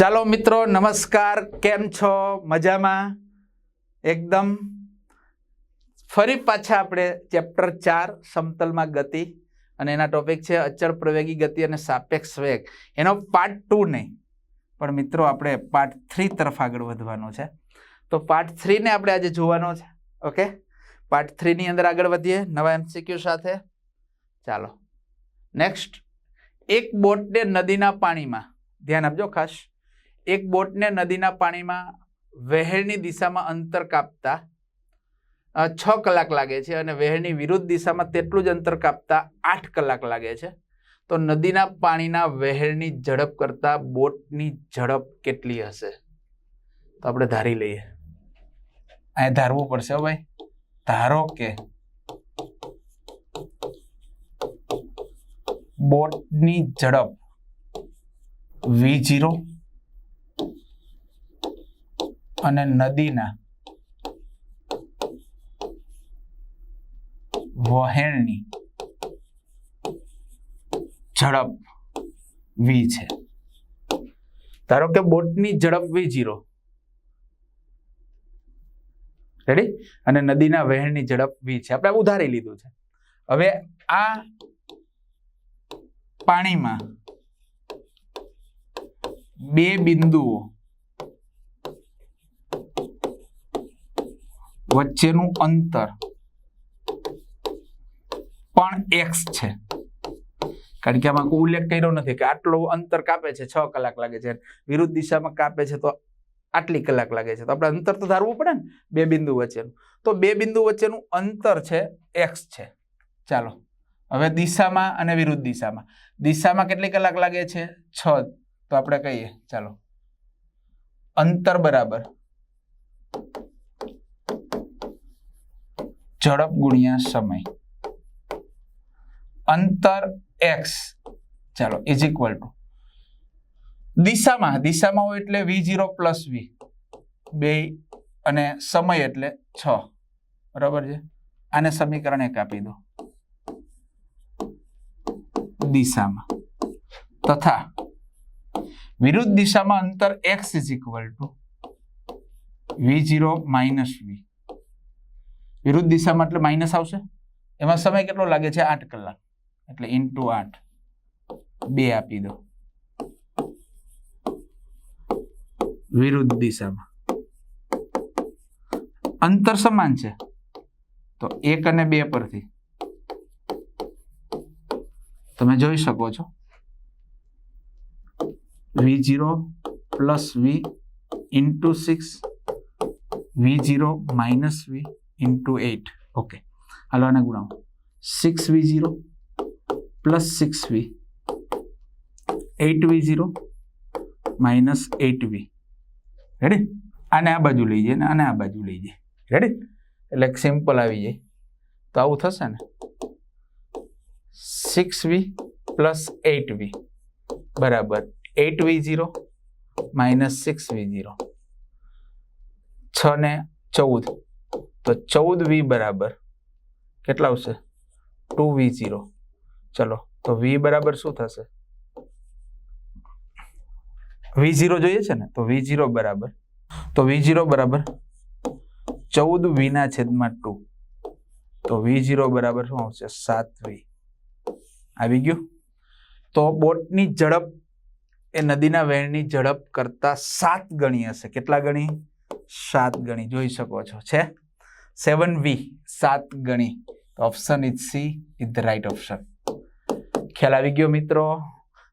ચાલો મિત્રો, નમસ્કાર. કેમ છો? મજામાં? એકદમ. ફરી પાછા આપણે ચેપ્ટર ચાર, સમતલમાં ગતિ. અને એના ટોપિક છે અચળ પ્રવેગી ગતિ અને સાપેક્ષ વેગ. એનો પાર્ટ ટુ નહીં પણ મિત્રો, આપણે પાર્ટ થ્રી તરફ આગળ વધવાનું છે. તો પાર્ટ થ્રીને આપણે આજે જોવાનો છે. ઓકે પાર્ટ થ્રીની અંદર આગળ વધીએ. નવા એમસીક્યુ સાથે. ચાલો. નેક્સ્ટ એક બોટને નદીના પાણીમાં. ધ્યાન આપજો ખાસ. એક બોટને નદીના પાણીમાં વહેણની દિશામાં અંતર કાપતા છ કલાક લાગે છે અને વહેણની વિરુદ્ધ દિશામાં તેટલું જ અંતર કાપતા આઠ કલાક લાગે છે. તો નદીના પાણીના વહેણની ઝડપ કરતાં બોટની ઝડપ કેટલી હશે? તો આપણે ધારી લઈએ. અહીંયા ધારવું પડશે હો ભાઈ. ધારો કે બોટની ઝડપ વી જીરો અને નદીના વહેણની ઝડપ વી છે. ધારો કે બોટની ઝડપ વી જીરો. રેડી અને નદીના વહેણની ઝડપ વી છે. આપણે ઉધારી લીધું છે. હવે આ પાણીમાં બે બિંદુઓ વચ્ચેનું અંતર પણ એક્સ છે. કારણ કે આમાં કોઈ ઉલ્લેખ કર્યો નથી કે આટલું અંતર કાપે છે, છ કલાક લાગે છે. વિરુદ્ધ દિશામાં કાપે છે તો આટલી કલાક લાગે છે. તો આપણે અંતર તો ધારવું પડે ને બે બિંદુ વચ્ચેનું. તો બે બિંદુ વચ્ચેનું અંતર છે એક્સ છે. ચાલો. હવે દિશામાં અને વિરુદ્ધ દિશામાં. દિશામાં કેટલી કલાક લાગે છે? છ. તો આપણે કહીએ, ચાલો. અંતર બરાબર ઝડપ ગુણ્યા સમય. અંતર એક્સ ચાલો ઇઝ ઇક્વલ ટુ દિશામાં દિશામાં હોય એટલે વી જીરો પ્લસ વી બે અને સમય એટલે છ. બરાબર છે? આને સમીકરણ એક આપી દો. દિશામાં. તથા, વિરુદ્ધ દિશામાં અંતર X is equal to V zero minus V વિરુદ્ધ દિશામાં એટલે માઇનસ આવશે. એમાં સમય કેટલો લાગે છે? આઠ કલાક. એટલે ઇન્ટુ આઠ. બે આપી દો. વિરુદ્ધ દિશામાં. અંતર સમાન છે. તો એક અને બે પરથી. તમે જોઈ શકો છો. V zero plus V into six V zero minus V into eight okay હાલો આને ગુણાવો six V zero plus six V eight V zero minus eight V ready આને આ બાજુ લઈ જઈએ ને આને આ બાજુ લઈ જઈએ. રેડી એટલે સિમ્પલ આવી જાય. તો આવું થશે ને? Six V plus eight V બરાબર. Eight V zero minus six V zero છ ને ચૌદ. તો ચૌદ વી બરાબર કેટલા આવશે? Two V zero. ચલો, તો વી બરાબર શું થશે? વી ઝીરો જોઈએ છે ને? તો વી જીરો બરાબર. તો વી જીરો બરાબર ચૌદ વીના છેદમાં ટુ. તો વી જીરો બરાબર શું આવશે? સાત વી. આવી ગયું? તો બોટની ઝડપ એ નદીના વહેણની ઝડપ કરતા સાત ગણી હશે. કેટલા ગણી? સાત ગણી. જોઈ શકો છો. છે? સેવન વી, સાત ગણી. Option is C is the right option ખ્યાલ આવી ગયો મિત્રો?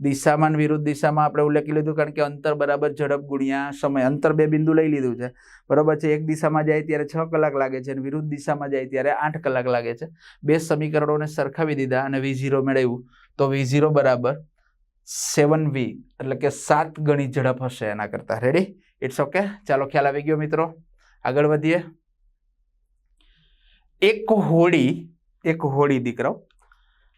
દિશામાન વિરુદ્ધ દિશામાં આપણે ઉલ્લેખી લીધું કારણ કે અંતર બરાબર ઝડપ ગુણ્યા સમય. અંતર બે બિંદુ લઈ લીધું છે. બરાબર છે, એક દિશામાં જાય ત્યારે છ કલાક લાગે છે અને વિરુદ્ધ દિશામાં જાય ત્યારે આઠ કલાક લાગે છે. બે સમીકરણોને સરખાવી દીધા અને વી ઝીરો મેળવ્યું. તો વી ઝીરો બરાબર સેવન વી, એટલે કે સાત ગણી ઝડપ હશે એના કરતાં. રેડી ઇટ્સ ઓકે ચાલો ખ્યાલ આવી ગયો મિત્રો. આગળ વધીએ. એક હોડી એક હોડી દીકરાઓ,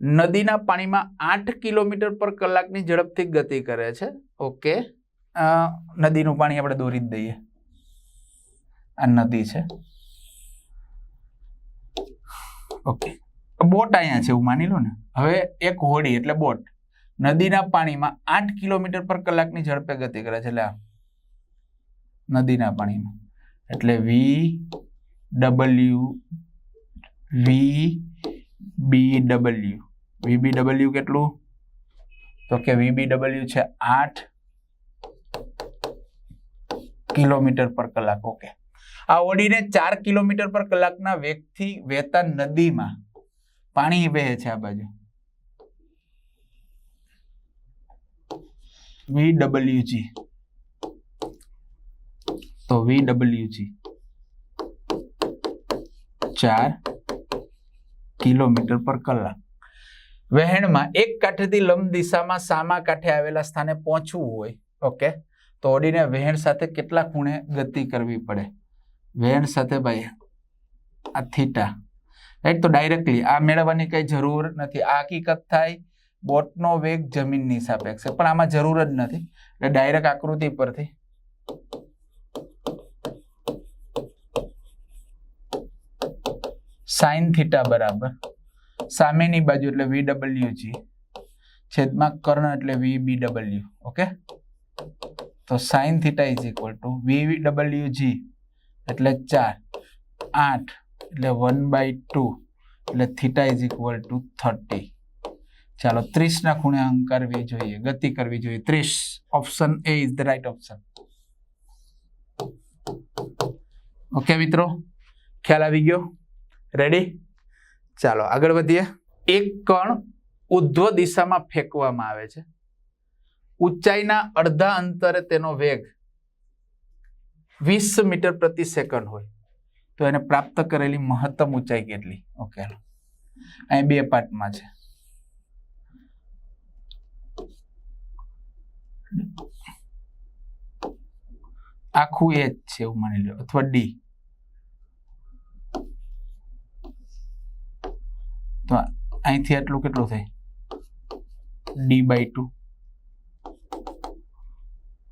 નદીના પાણીમાં આઠ કિલોમીટર પર કલાકની ઝડપથી ગતિ કરે છે. ઓકે. નદીનું પાણી આપણે દોરી જ દઈએ. આ નદી છે. ઓકે. બોટ અહીંયા છે, એવું માની લો ને. હવે એક હોડી એટલે બોટ. નદીના પાણીમાં આઠ કિલોમીટર પર કલાકની ઝડપે ગતિ કરે છે. એટલે નદીના પાણીમાં. એટલે વી, ડબલ્યુ વી બી ડબલ્યુ કેટલું? તો કે વી ડબલ્યુ છે આઠ કિલોમીટર પર કલાક. ઓકે. આ ઓડીને ચાર કિલોમીટર પર કલાકના વેગથી વહેતા નદીમાં પાણી વહે છે આ બાજુ. વી તો વી ડબલ્યુ ચાર કિલોમીટર પર કલાક. વહેણમાં એક કાંઠેથી લંબ દિશામાં સામા કાંઠે આવેલા સ્થાને પહોંચવું હોય, ઓકે? તો ઓડીને વહેણ સાથે કેટલા ખૂણે ગતિ કરવી પડે? વહેણ સાથે ભાઈ, આ થીટા. રાઈટ તો ડાયરેક્ટલી આ મેળવવાની કંઈ જરૂર નથી. આ હકીકત થાય બોટનો વેગ જમીનની સાપેક્ષે. પણ આમાં જરૂર જ નથી. એટલે ડાયરેક્ટ આકૃતિ પરથી સાઈન થીટા બરાબર. સામેની બાજુ એટલે વી ડબલ્યુ જી. છેદમાં કર્ણ એટલે વી બી ડબલ્યુ. ઓકે? તો sine theta is equal to V W G એટલે ચાર. આઠ એટલે વન બાય ટુ એટલે theta is equal to thirty. ચાલો ત્રીસના ખૂણે અંક જોઈએ. ગતિ કરવી જોઈએ. ત્રીસ. Option A is the right option okay મિત્રો? ખ્યાલ આવી ગયો? રેડી ચાલો, આગળ વધીએ. એક કણ ઉધ્વ દિશામાં ફેંકવામાં આવે છે. ઊંચાઈના અડધા અંતરે તેનો વેગ વીસ મીટર પ્રતિ સેકન્ડ હોય. તો એને પ્રાપ્ત કરેલી મહત્તમ ઊંચાઈ કેટલી? ઓકે અહીં બે પાર્ટમાં છે. આખું એ જ છે એવું માની લો અથવા ડી તો અહીંથી આટલું કેટલું થાય? ડી બાય ટુ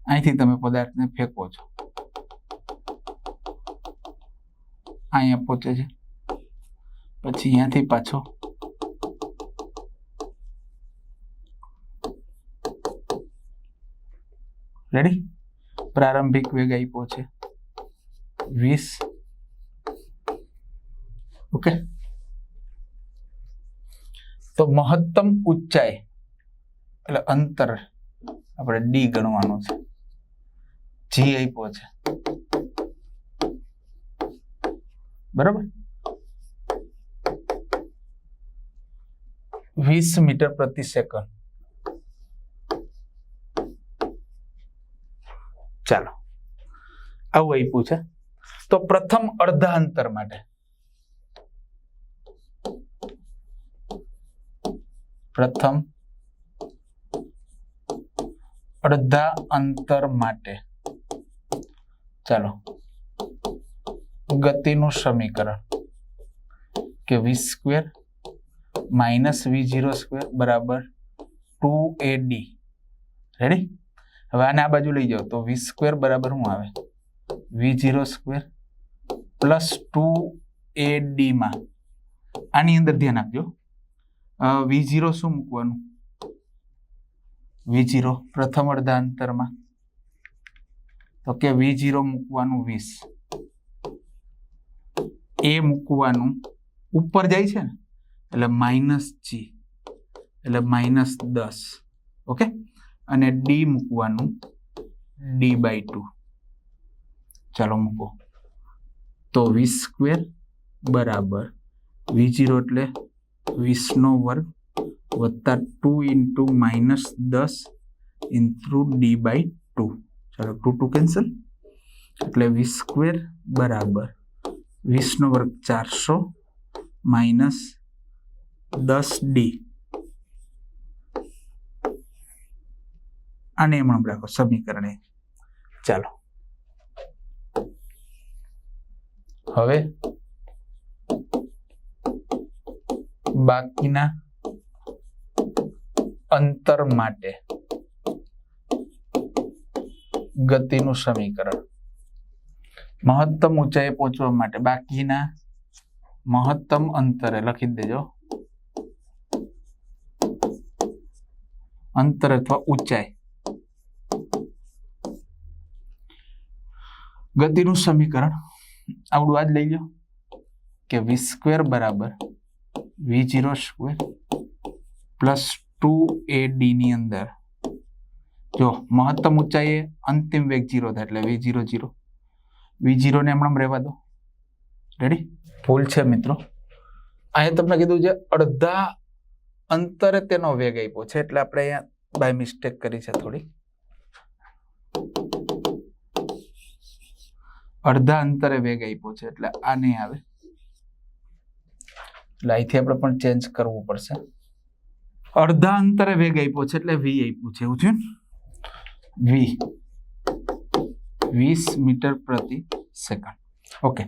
અહીંથી તમે પદાર્થને ફેંકો છો. અહીંયા પહોંચે છે. પછી અહીંયાથી પાછો. રેડી પ્રારંભિક વેગ આપ્યો છે. વીસ. ઓકે તો મહત્તમ ઊંચાઈ એટલે અંતર આપણે ડી ગણવાનું છે. જી આપ્યો છે. બરાબર? વીસ મીટર પ્રતિ સેકન્ડ. ચાલો. આવું આપ્યું છે. તો પ્રથમ અડધા અંતર માટે. પ્રથમ અડધા અંતર માટે. ચાલો. ગતિનું સમીકરણ. કે V square minus V zero square બરાબર ટુ એ ડી રેડી હવે આને આ બાજુ લઈ જાઓ. તો વી સ્ક્વેર બરાબર શું આવે? V zero square plus two A ડીમાં આની અંદર ધ્યાન આપજો. વી જીરો શું મૂકવાનું? વી જીરો પ્રથમ અડધા અંતરમાં તો કે વી જીરો મૂકવાનું વીસ. એ મૂકવાનું ઉપર જાય છે ને? એટલે માઇનસ જી એટલે માઇનસ દસ. ઓકે? અને ડી મૂકવાનું ડી બાય ટુ ચાલો મૂકો. તો વીસ સ્ક્વેર બરાબર વી જીરો એટલે વીસનો વર્ગ વત્તા ટુ ઇન્ટુ માઇનસ દસ ઇન્ટુ ડી બાય ટુ. ચાલો ટુ ટુ કેન્સલ. એટલે વીસ સ્ક્વેર બરાબર વીસનો વર્ગ ચારસો માઇનસ દસ ડી. આને એમ રાખો, સમીકરણે. ચાલો. હવે બાકીના અંતર માટે ગતિનું સમીકરણ. મહત્તમ ઊંચાઈએ પહોંચવા માટે બાકીના મહત્તમ અંતરે લખી દેજો. અંતર અથવા ઊંચાઈ. ગતિનું સમીકરણ આવડું આજ લઈ લો કે વી સ્ક્વેર બરાબર V zero square plus two A D ની અંદર. જો, મહત્તમ ઊંચાઈએ અંતિમ વેગ જીરો થાય એટલે V zero zero V zero ને હમણાં રહેવા દો. રેડી ભૂલ છે મિત્રો. અહીંયા તમને કીધું છે અડધા અંતરે તેનો વેગ આપ્યો છે એટલે આપણે અહીંયા બાય મિસ્ટેક કરી છે થોડી. અડધા અંતરે વેગ આપ્યો છે એટલે આ નહીં આવે. એટલે અહીંથી આપણે પણ ચેન્જ કરવું પડશે. અડધા અંતરે વેગ આપ્યો છે એટલે વી આપ્યું છે. એવું થયું ને? વી વીસ મીટર પ્રતિ સેકન્ડ. ઓકે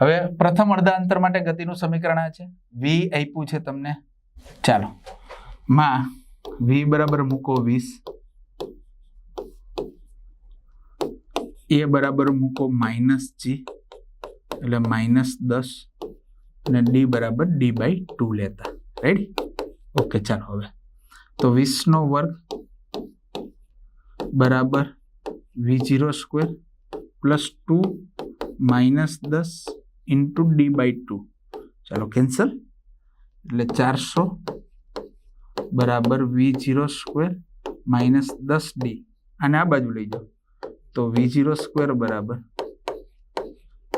હવે પ્રથમ અડધા અંતર માટે ગતિનું સમીકરણ આ છે. વી આપ્યું છે તમને. ચાલો. માં વી બરાબર મૂકો વીસ. એ બરાબર મૂકો માઇનસ જી એટલે માઇનસ દસ. અને ડી બરાબર ડી બાય ટુ લેતા. રાઈટ ઓકે ચાલો હવે. તો વીસનો વર્ગ બરાબર V zero square plus two minus દસ ઇન્ટુ ડી બાય ટુ ચાલો કેન્સલ. એટલે ચારસો બરાબર વી જીરો સ્ક્વેર માઇનસ દસ ડી અને આ બાજુ લઈ જાઓ. તો વી જીરો સ્ક્વેર બરાબર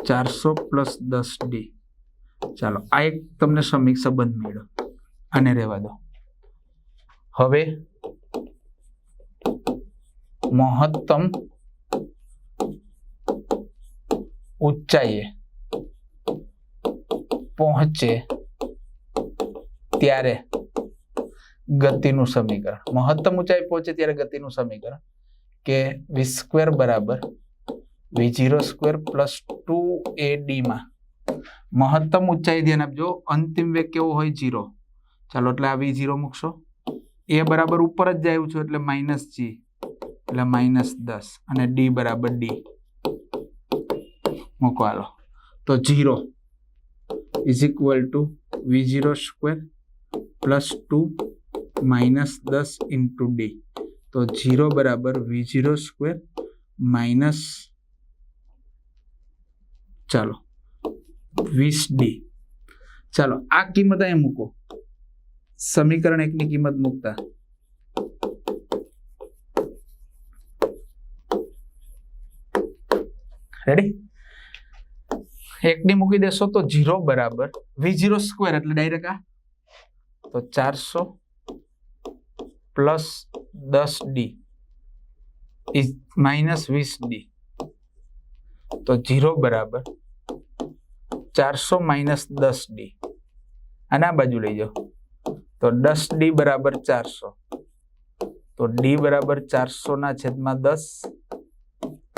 ચારસો પ્લસ દસ ડી ચાલો, આ એક તમને સમીક સંબંધ મળ્યો. આને રહેવા દો. હવે મહત્તમ ઊંચાઈએ પહોંચે ત્યારે ગતિનું સમીકરણ. મહત્તમ ઊંચાઈ પહોંચે ત્યારે ગતિનું સમીકરણ કે વી સ્ક્વેર બરાબર V zero square plus two એ ડીમાં મહત્તમ ઊંચાઈ ધ્યાન આપજો. અંતિમ વેગ કેવો હોય? જીરો ચાલો, એટલે આ વી જીરો મૂકશો. એ બરાબર ઉપર જ જાય છું, એટલે માઇનસ જી એટલે માઇનસ દસ. અને ડી બરાબર ડી મૂકો તો zero is equal to V zero square plus two minus દસ ઇન્ટુ ડી તો જીરો બરાબર વી જીરો સ્ક્વેર માઇનસ ચાલો. વીસ ડી ચાલો, આ કિંમત અહીં મૂકો. સમીકરણ એકની કિંમત મૂકતા. રેડી એકની મૂકી દેશો તો જીરો બરાબર. વી ઝીરો સ્ક્વેર એટલે ડાયરેક્ટ આ. તો ચારસો પ્લસ દસ ડી ઇઝ માઇનસ વીસ ડી તો જીરો બરાબર. ચારસો માઇનસ દસ ડી. અને આ બાજુ લઈ જાઓ. તો દસ ડી બરાબર ચારસો. તો ડી બરાબર ચારસો ના છેદમાં દસ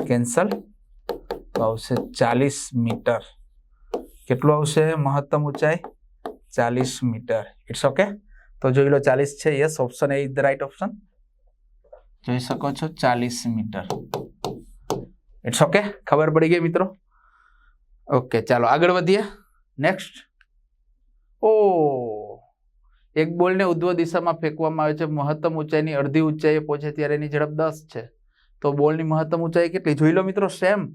કેન્સલ તો આવશે ચાલીસ મીટર. કેટલું આવશે? મહત્તમ ઊંચાઈ ચાલીસ મીટર. ઇટ્સ ઓકે તો જોઈ લો ચાલીસ છે yes option A is the right option જોઈ શકો છો ચાલીસ મીટર. ઇટ્સ ઓકે ખબર પડી ગઈ મિત્રો? ઓકે, ચાલો આગળ વધીએ. નેક્સ્ટ ઓ, એક બોલને ઉધ્વ દિશામાં ફેંકવામાં આવે છે. મહત્તમ ઊંચાઈની અડધી ઊંચાઈએ પહોંચે ત્યારે એની ઝડપ દસ છે. તો બોલની મહત્તમ ઊંચાઈ કેટલી? જોઈ લો મિત્રો, સેમ.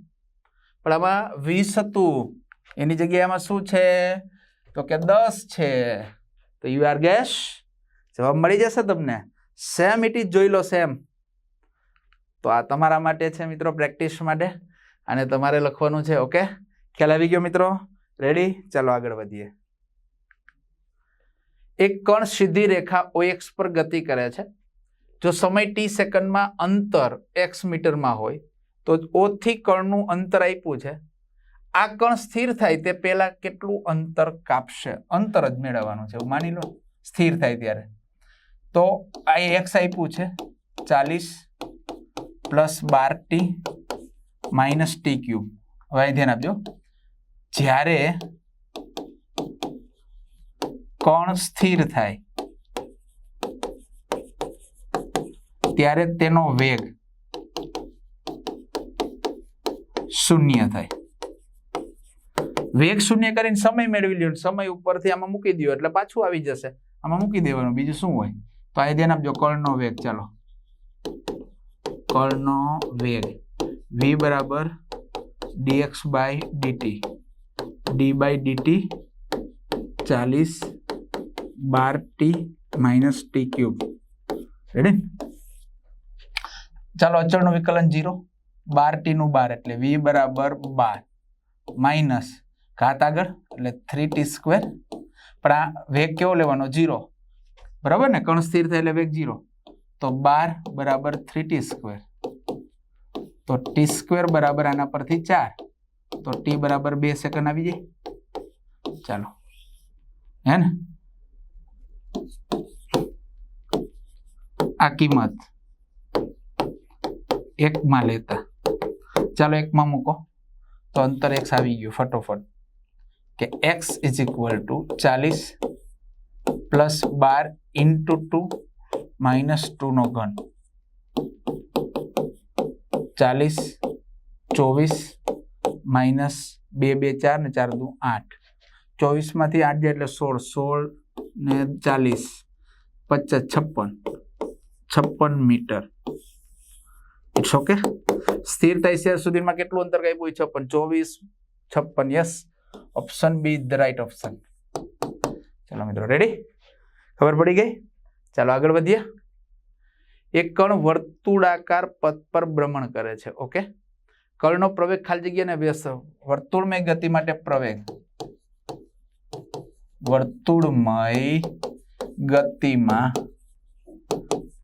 પણ આમાં વીસ હતું. એની જગ્યામાં શું છે? તો કે દસ છે. તો યુ આર ગેસ જવાબ મળી જશે તમને. સેમ ઇટ ઇઝ જોઈ લો સેમ તો આ તમારા માટે છે મિત્રો પ્રેક્ટિસ માટે. અને તમારે લખવાનું છે, ઓકે? ખ્યાલ આવી ગયો મિત્રો? રેડી ચાલો આગળ વધીએ. એક કણ સીધી રેખા ઓ એક્સ પર ગતિ કરે છે. જો સમય ટી સેકન્ડમાં અંતર એક્સ મીટરમાં હોય, તો ઓથી કણનું અંતર આપ્યું છે. આ કણ સ્થિર થાય તે પહેલાં કેટલું અંતર કાપશે? અંતર જ મેળવવાનું છે. એવું માની લો, સ્થિર થાય ત્યારે. તો આ એક્સ આપ્યું છે. ચાલીસ પ્લસ બાર ટી માઇનસ ટી ક્યુબ. હવે ધ્યાન આપજો. જ્યારે કણ સ્થિર થાય, ત્યારે તેનો વેગ શૂન્ય થાય. વેગ શૂન્ય કરીને સમય મેળવી લ્યો સમય ઉપરથી આમાં મૂકી દો એટલે પાછું આવી જશે. આમાં મૂકી દેવાનું. બીજું શું હોય? તો આ ધ્યાન આપજો કળનો વેગ. ચાલો. કળનો વેગ. V બરાબર dx by dt. D by DT ચાલીસ બાર T minus T cube ready ચાલો અચળનું વિકલન જીરો બાર ટીનું બાર એટલે વી બરાબર બાર. માઇનસ ઘાત આગળ એટલે થ્રી ટી સ્ક્વેર પણ આ વેગ કેવો લેવાનો? જીરો બરાબર ને? કણ સ્થિર થાય એટલે વેગ જીરો તો બાર બરાબર થ્રી ટી સ્ક્વેર તો ટી સ્ક્વેર બરાબર આના પરથી ચાર. તો ટી બરાબર બે સેકન્ડ આવી જાય. ચાલો. હે ને? આ કિંમત એકમાં લેતા. ચાલો એકમાં મૂકો. તો અંતર એક્સ આવી ગયું ફટોફટ. કે એક્સ ઇઝ ઇક્વલ ટુ ચાલીસ પ્લસ બાર ઇન્ટુ ટુ માઇનસ ટુનો ઘન. ચાલીસ, ચોવીસ માઇનસ બે બે, ચાર ને ચાર દુ આઠ. ચોવીસમાંથી આઠ જાય એટલે સોળ સોળ ને ચાલીસ, પચાસ, છપ્પન. છપ્પન મીટર. ઇટ્સ ઓકે સ્થિર થાય સુધીમાં કેટલું અંતર કાપ્યું? છપ્પન. ચોવીસ, છપ્પન yes option B the right option ચાલો મિત્રો રેડી ખબર પડી ગઈ? ચાલો આગળ વધીએ. એક કણ વર્તુળાકાર પથ પર ભ્રમણ કરે છે ઓકે કળનો પ્રવેગ ખાલી જગ્યા ને વ્યસ્ત વર્તુળમય ગતિ માટે પ્રવેગ. વર્તુળમય ગતિમાં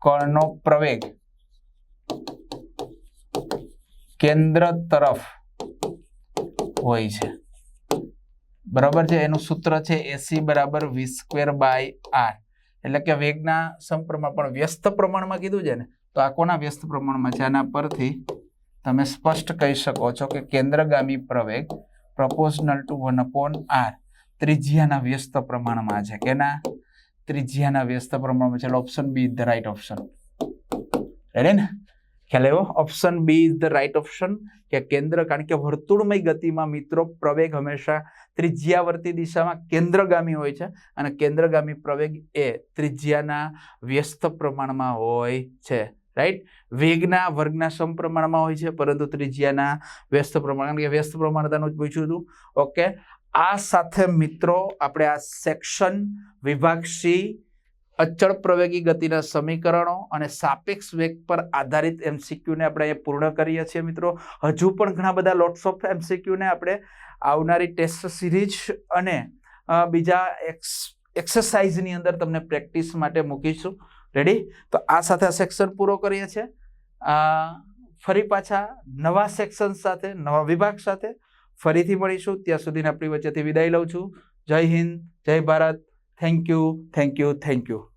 કર્ણનો પ્રવેગ. કેન્દ્ર તરફ હોય છે. બરાબર છે? એનું સૂત્ર છે એસી બરાબર વી સ્ક્વેર બાય આર એટલે કે વેગના સમપ્રમાણ પણ વ્યસ્ત પ્રમાણમાં કીધું છે ને, તો આ કોના વ્યસ્ત પ્રમાણમાં છે? આના પરથી તમે સ્પષ્ટ કહી શકો છો કે કેન્દ્રગામી પ્રવેગ proportional to one upon R ત્રિજ્યાના વ્યસ્ત પ્રમાણમાં છે. કેના? ત્રિજ્યાના વ્યસ્ત પ્રમાણમાં છે. Option B is the right option ready ને? ખ્યાલ એવો option B is the right option કે કેન્દ્ર, કારણ કે વર્તુળમય ગતિમાં મિત્રો પ્રવેગ હંમેશા ત્રિજ્યાવર્તી દિશામાં કેન્દ્રગામી હોય છે અને કેન્દ્રગામી પ્રવેગ એ ત્રિજ્યાના વ્યસ્ત પ્રમાણમાં હોય છે. રાઈટ વેગના, વર્ગના સમપ્રમાણમાં હોય છે, પરંતુ ત્રિજ્યાના વ્યસ્ત પ્રમાણ કે વ્યસ્ત પ્રમાણતાનું જ પૂછ્યું હતું. ઓકે આ સાથે મિત્રો, આપણે આ સેક્શન વિભાગ સી અચળ પ્રવેગી ગતિના સમીકરણો અને સાપેક્ષ વેગ પર આધારિત એમસીક્યુને આપણે અહીંયા પૂર્ણ કરીએ છીએ મિત્રો. હજુ પણ ઘણા બધા લોટ્સ ઓફ એમસીક્યુને આપણે આવનારી ટેસ્ટ સિરીઝ અને બીજા એક્સ એક્સરસાઇઝની અંદર તમને પ્રેક્ટિસ માટે મૂકીશું. રેડી તો આ સાથે આ સેક્શન પૂરો કરીએ છીએ. ફરી પાછા નવા સેક્શન સાથે, નવા વિભાગ સાથે ફરીથી મળીશું. ત્યાં સુધીને આપણી વચ્ચેથી વિદાય લઉં છું. જય હિન્દ, જય Bharat. Thank you thank you thank you